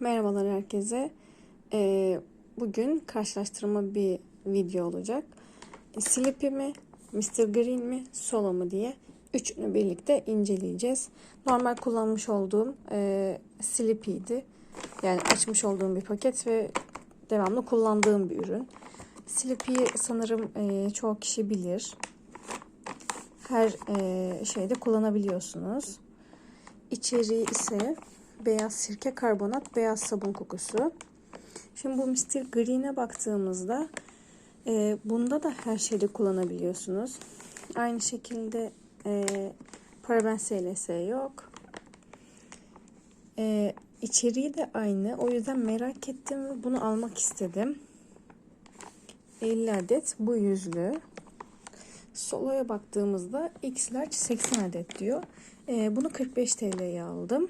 Merhabalar herkese. Ee, bugün karşılaştırma bir video olacak. Sleepy mi, Mr. Green mi, Solo mu diye üçünü birlikte inceleyeceğiz. Normal kullanmış olduğum e, Sleepy'ydi. Yani açmış olduğum bir paket ve devamlı kullandığım bir ürün. Sleepy'yi sanırım e, çoğu kişi bilir. Her e, şeyde kullanabiliyorsunuz. İçeriği ise beyaz sirke karbonat, beyaz sabun kokusu. Şimdi bu Mr. Green'e baktığımızda e, bunda da her şeyde kullanabiliyorsunuz. Aynı şekilde e, paraben SLS yok. E, içeriği de aynı. O yüzden merak ettim ve bunu almak istedim. 50 adet bu yüzlü. Solo'ya baktığımızda X large 80 adet diyor. E, bunu 45 TL'ye aldım.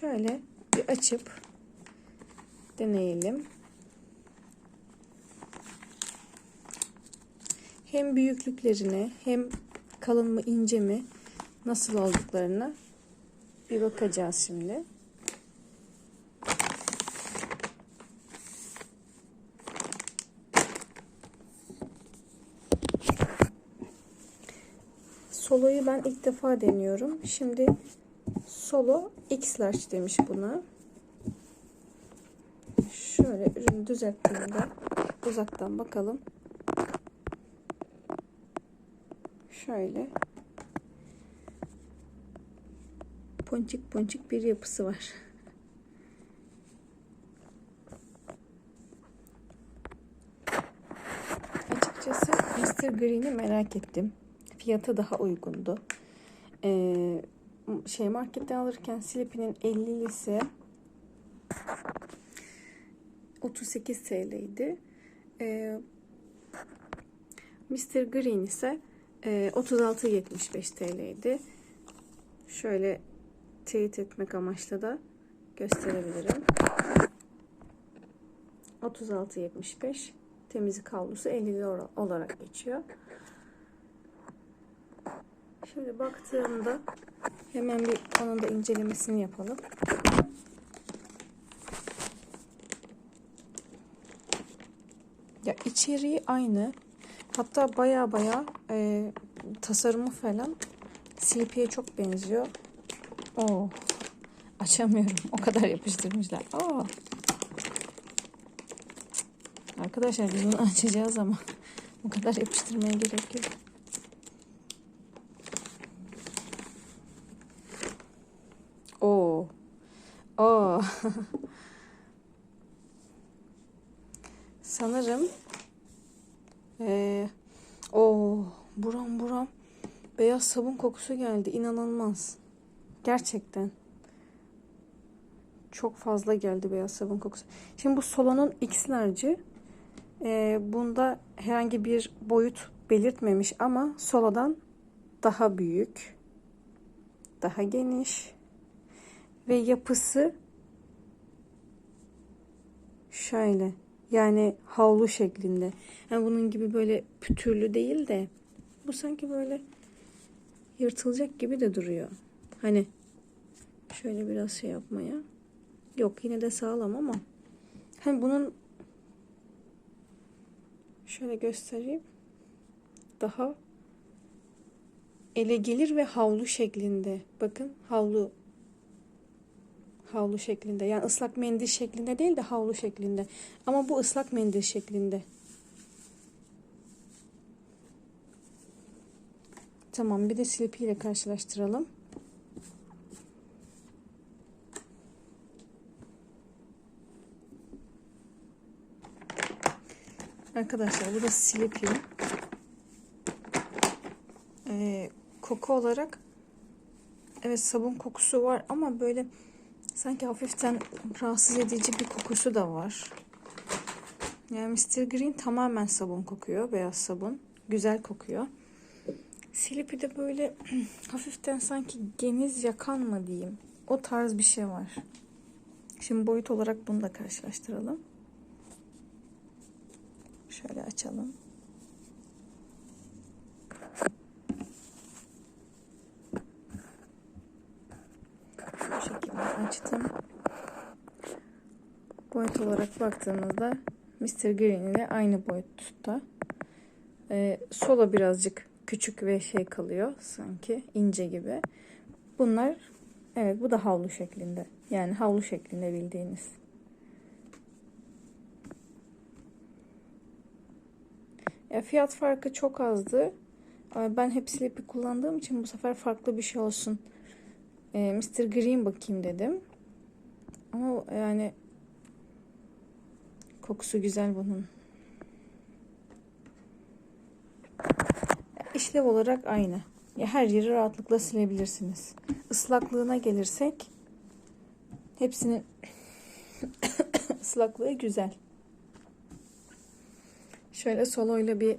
Şöyle bir açıp deneyelim. Hem büyüklüklerine hem kalın mı ince mi nasıl olduklarına bir bakacağız şimdi. Solo'yu ben ilk defa deniyorum. Şimdi Solo X large demiş buna. Şöyle ürünü düzelttiğimde uzaktan bakalım. Şöyle ponçik ponçik bir yapısı var. Açıkçası Mr. Green'i merak ettim. Fiyatı daha uygundu. Ee, şey marketten alırken Sleepy'nin 50'lisi 38 TL'ydi. Ee, Mr. Green ise e, 36.75 TL'ydi. Şöyle teyit etmek amaçlı da gösterebilirim. 36.75 temizlik havlusu 50 olarak geçiyor. Şimdi baktığımda hemen bir onun da incelemesini yapalım. Ya içeriği aynı. Hatta baya baya e, tasarımı falan Sleepy'ye çok benziyor. Oo. Açamıyorum. O kadar yapıştırmışlar. Oo. Arkadaşlar biz bunu açacağız ama o kadar yapıştırmaya gerek yok. Oo. Sanırım ee, o buram buram beyaz sabun kokusu geldi. İnanılmaz. Gerçekten. Çok fazla geldi beyaz sabun kokusu. Şimdi bu Solo'nun X'lerci. Ee, bunda herhangi bir boyut belirtmemiş ama Solo'dan daha büyük. Daha geniş ve yapısı şöyle yani havlu şeklinde. Yani bunun gibi böyle pütürlü değil de bu sanki böyle yırtılacak gibi de duruyor. Hani şöyle biraz şey yapmaya. Yok yine de sağlam ama hani bunun şöyle göstereyim. Daha ele gelir ve havlu şeklinde. Bakın havlu havlu şeklinde. Yani ıslak mendil şeklinde değil de havlu şeklinde. Ama bu ıslak mendil şeklinde. Tamam bir de Sleepy ile karşılaştıralım. Arkadaşlar bu da Sleepy. Ee, koku olarak evet sabun kokusu var ama böyle Sanki hafiften rahatsız edici bir kokusu da var. Yani Mr. Green tamamen sabun kokuyor. Beyaz sabun. Güzel kokuyor. Sleepy de böyle hafiften sanki geniz yakan mı diyeyim. O tarz bir şey var. Şimdi boyut olarak bunu da karşılaştıralım. Şöyle açalım. Açtım. Boyut olarak baktığımızda Mr. Green ile aynı boyutta. Ee, sola birazcık küçük ve şey kalıyor sanki ince gibi. Bunlar evet bu da havlu şeklinde. Yani havlu şeklinde bildiğiniz. Ya fiyat farkı çok azdı. Ama Ben hep Sleepy kullandığım için bu sefer farklı bir şey olsun. Ee, Mr. Green bakayım dedim. Ama yani kokusu güzel bunun. İşlev olarak aynı. Ya her yeri rahatlıkla silebilirsiniz. Islaklığına gelirsek hepsinin ıslaklığı güzel. Şöyle soloyla bir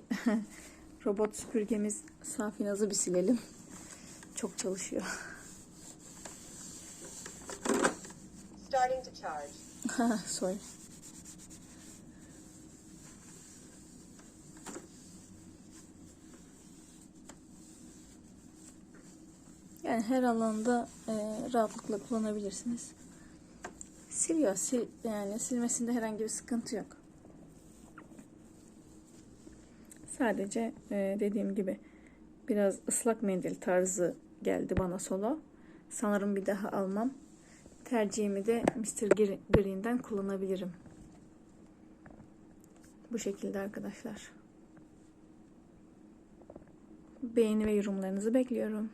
robot süpürgemiz Safinaz'ı bir silelim. Çok çalışıyor. Starting to charge. Sorry. Yani her alanda e, rahatlıkla kullanabilirsiniz. Siliyor. Sil, yani silmesinde herhangi bir sıkıntı yok. Sadece e, dediğim gibi biraz ıslak mendil tarzı geldi bana solo. Sanırım bir daha almam. Tercihimi de Mr. Green'den kullanabilirim. Bu şekilde arkadaşlar. Beğeni ve yorumlarınızı bekliyorum.